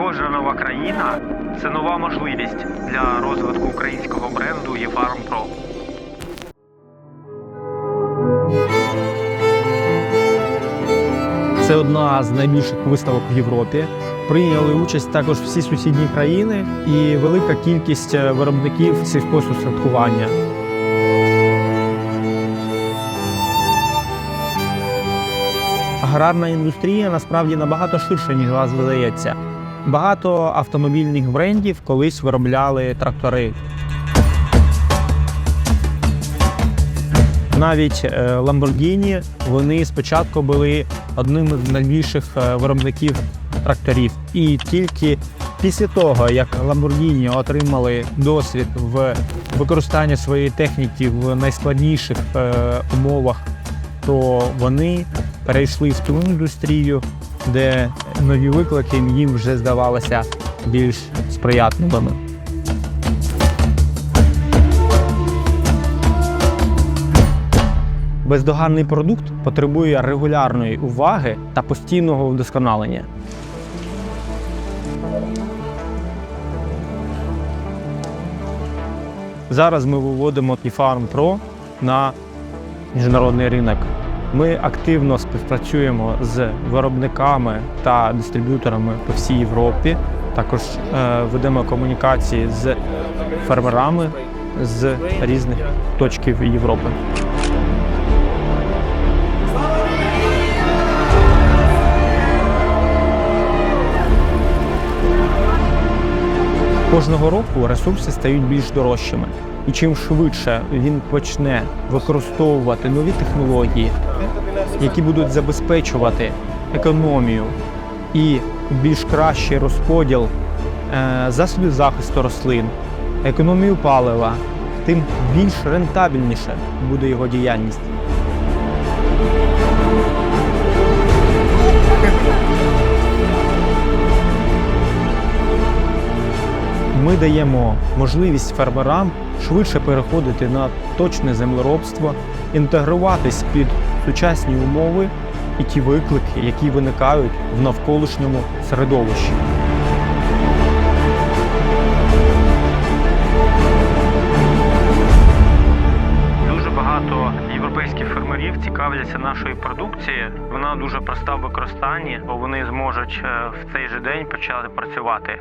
Кожна нова країна це нова можливість для розвитку українського бренду ЄФАРМ Про. Це одна з найбільших виставок в Європі. Прийняли участь також всі сусідні країни і велика кількість е, виробників сільхозустаткування. Аграрна індустрія насправді набагато ширша, ніж вас видається. Багато автомобільних брендів колись виробляли трактори. Навіть е, Lamborghini, вони спочатку були одним з найбільших е, виробників тракторів. І тільки після того, як Lamborghini отримали досвід в використанні своєї техніки в найскладніших е, умовах, то вони перейшли в ту індустрію, де нові виклики їм вже здавалися більш сприятливими. Бездоганний продукт потребує регулярної уваги та постійного вдосконалення. Зараз ми виводимо eFarm Pro на міжнародний ринок. Ми активно співпрацюємо з виробниками та дистриб'юторами по всій Європі. Також е, ведемо комунікації з фермерами з різних точків Європи. Кожного року ресурси стають більш дорожчими. І чим швидше він почне використовувати нові технології, які будуть забезпечувати економію і більш кращий розподіл е, засобів захисту рослин, економію палива, тим більш рентабельніше буде його діяльність. Ми даємо можливість фермерам швидше переходити на точне землеробство, інтегруватись під сучасні умови і ті виклики, які виникають в навколишньому середовищі. Дуже багато європейських фермерів цікавляться нашою продукцією. Вона дуже проста в використанні, бо вони зможуть е, в цей же день почати працювати.